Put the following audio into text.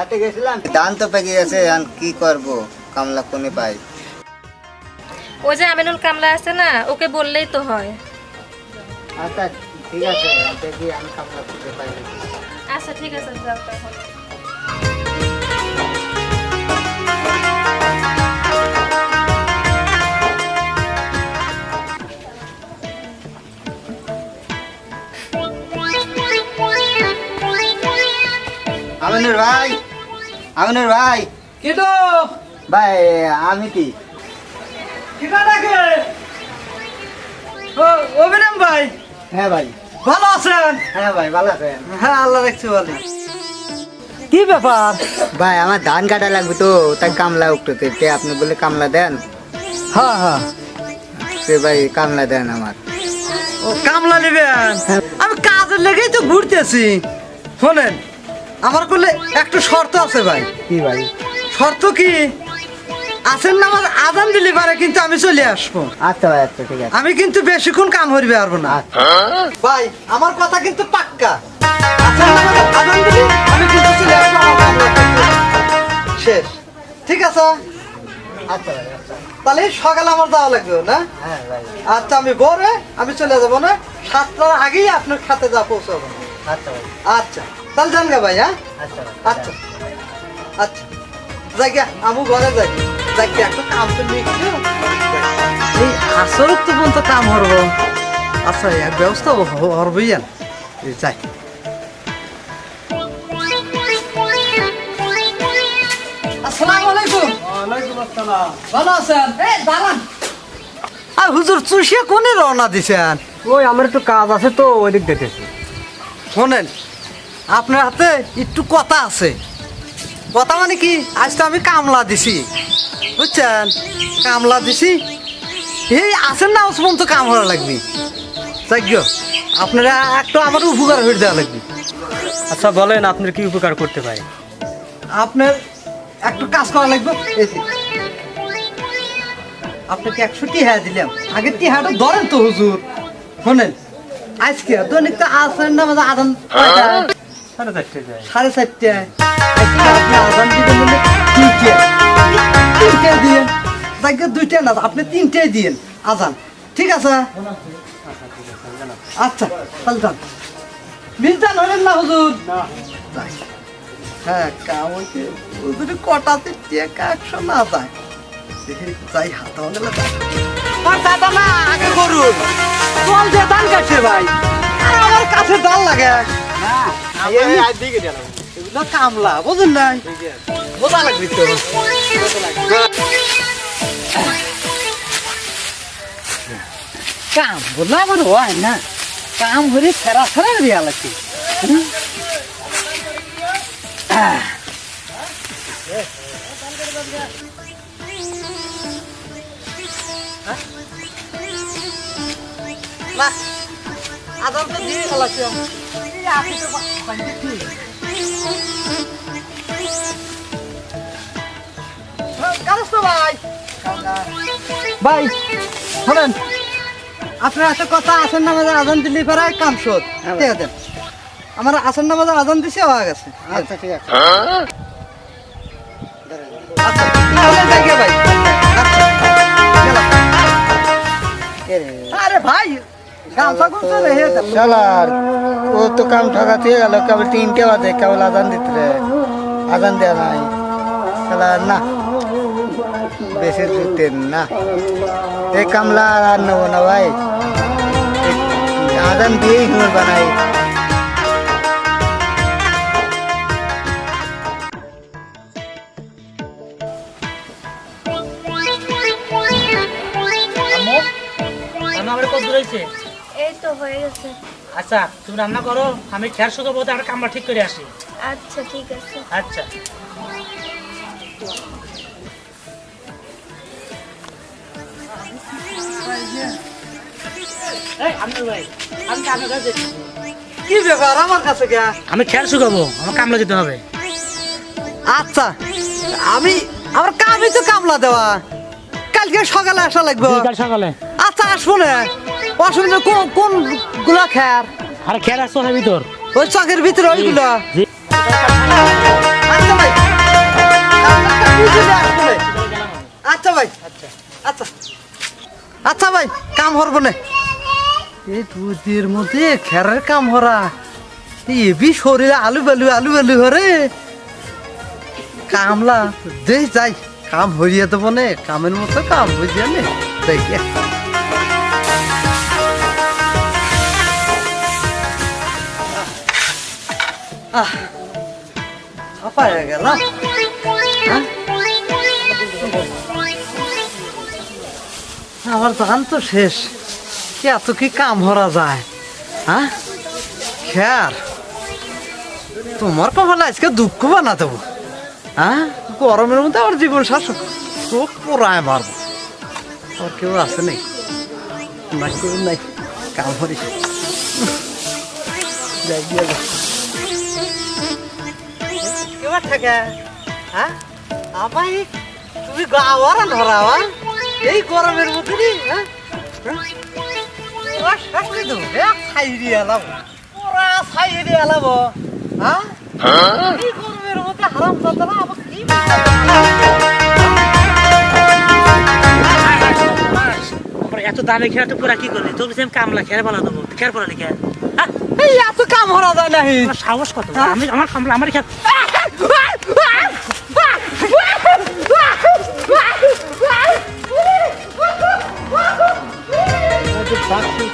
খেতে গেছিলাম? ধান তো পেকে গেছে এখন কি করব? কামলা কোনে পাই ওই যে আমিনুল কামলা আছে না ওকে বললেই তো হয়। আচ্ছা ঠিক আছে দেখি আমি কামলা করতে পাই আচ্ছা ঠিক আছে যাও তখন আমিনুর ভাই! আমিনুর ভাই। কিন্তু ভাই আমি কি? কিটা অভিনাম ভাই। হ্যাঁ ভাই। ভালো আছেন? হ্যাঁ ভাই ভালো আছেন। হ্যাঁ আল্লাহ রাখছি ভালো। কি ব্যাপার? ভাই আমার ধান কাটা লাগবে তো তাই কামলা উঠতে তে আপনি বলে কামলা দেন? হ্যাঁ হ্যাঁ। সে ভাই কামলা দেন আমার। ও কামলা নেবেন? আমি কাজের লেগেই তো ঘুরতেছি। শোনেন আমার করলে একটু শর্ত আছে ভাই। কি ভাই? শর্ত কি? আছেন না আমার আদান দিলে পারে কিন্তু আমি চলে আসব। আচ্ছা ভাই আচ্ছা ঠিক আছে। আমি কিন্তু বেশিক্ষণ কাম করবে পারব না। আচ্ছা। ভাই আমার কথা কিন্তু পাক্কা। করতে। শেষ। ঠিক আছে। আচ্ছা ভাই আচ্ছা। তাহলে সকালে আমার যাওয়া লাগবে না? হ্যাঁ ভাই। আচ্ছা আমি বরে আমি চলে যাব না? সাতটার আগেই আপনার খাতে যা পৌঁছাবো। আচ্ছা ভাই। আচ্ছা। তাহলে যান গা ভাই হ্যাঁ? আচ্ছা। আচ্ছা। আচ্ছা। যাই গিয়া আমু ঘরে যাই। যাই একটা কাম তো নিয়ে এই আসরত তো পর্যন্ত কাম হরব। আচ্ছা এক ব্যবস্থা হরবই এই যাই। আসসালামু আলাইকুম। ভালো আছেন? এই দাঁড়ান। আর হুজুর চুষিয়া কোনে রওনা দিছেন? ওই আমার একটু কাজ আছে তো ওই দিক দেখেছি শোনেন আপনার হাতে একটু কথা আছে। কথা মানে কি? আজ তো আমি কামলা দিছি। বুঝছেন? কামলা দিছি। এই আছেন না ওসমান তো কাম করা লাগবে যাজ্ঞ আপনারা একটু আমার উপকার হয়ে দেওয়া লাগবে। আচ্ছা বলেন আপনার কি উপকার করতে পারি? আপনার একটু কাজ করা লাগবে। আপনাকে একশো টিহা দিলাম। আগে টিহাটা ধরেন তো হুজুর। শোনেন আজকে দৈনিক তো আসেন না আমাদের আদান? সাড়ে চারটে যায়। সাড়ে চারটায় আজকে আপনি আদান দিবেন বলে তিনটে। তিনটে দিয়ে যাকে দুইটা না আপনি তিনটে দিন আজান। ঠিক আছে? আচ্ছা তাহলে যান। মিলতান হলেন না হুজুর? হ্যাঁ কাম হইতে কটাতে টেকা একশো না যায়। যাই হাত হলে দাদা না আগে করুন। চল যে দান কাছে ভাই। আর আমার কাছে দাল লাগে। এগুলো কামলা বুঝুন নাই। বোঝা লাগবে তো। কাম বললে আমার হয় না। কাম হলে ফেরা ফেরা দেওয়া লাগছে আদর তো দিয়ে গেলাছে কথা আসেন কাম ঠিক আছে আমার আসেন নামাজের আজান দিছে হয়ে গেছে? আরে ভাই ও তো কাম ঠকাতে গেল, কেবল তিনটে বাজে, কেবল আদান দিতে রে। আদান দেওয়া নাই। শালার না। বেশি দিতেন না। এই কামলা আর নেব না ভাই। আদান দিয়েই হিমর বানাই। আমার কত দূর এই তো হয়ে গেছে। আচ্ছা তুমি রান্না করো আমি খেয়ার শুধু বলতে একটা ঠিক করে আসি। আচ্ছা ঠিক আছে। আচ্ছা। কি ব্যাপার আমার কাছে আমি খেয়াল শুকাবো আমার কামলা যেতে হবে। আচ্ছা আমি আমার কামই তো কামলা দেওয়া। কালকে সকালে আসা লাগবে। কাল সকালে। আচ্ছা আসব না। অসুবিধা কোন কোনগুলা খেয়ার? আর খেয়াল আসছো ভিতর। ওই চকের ভিতরে ওইগুলো? আচ্ছা ভাই। নে। আচ্ছা ভাই। আচ্ছা। আচ্ছা ভাই কাম হরব না। এই দুধের মধ্যে খেরের কাম হরা। এবি শরীরে আলু বালু আলু বালু হরে। কামলা দে যাই কাম হরিয়ে দেবো নে। কামের মতো কাম হরিয়ে নে। দেখে। আহ হাঁপায়? আমার ধান তো শেষ। কি এত কি কাম হরা যায়? হ্যাঁ তোমার কপালে আজকে দুঃখ বানা দেবো। হ্যাঁ গরমের মধ্যে আমার জীবন শাসক চোখ পোড়ায় মারবো। আর কেউ আছে নেই? না কেউ নাই। কাম হরি যাই, গিয়ে কেবার থাকে হ্যাঁ আমায় তুমি গাওয়ার ধরাওয়া এই গরমের মধ্যে রে, হ্যাঁ হ্যাঁ? ওরা শাস্তি দেবো, এ ছাইরি এলাম ওরা ছাইরি এলাম হ্যাঁ এই গরমের মধ্যে এত দামে খেয়ে তো পুরা কি করলি তোর কামলা খেয়ে বলা দেবো খেয়ার পড়া লিখে এই এত কাম হরা যায় নাহি। সাহস কত? হ্যাঁ। আমি আমার সামলা আমার খেয়াল Thank you.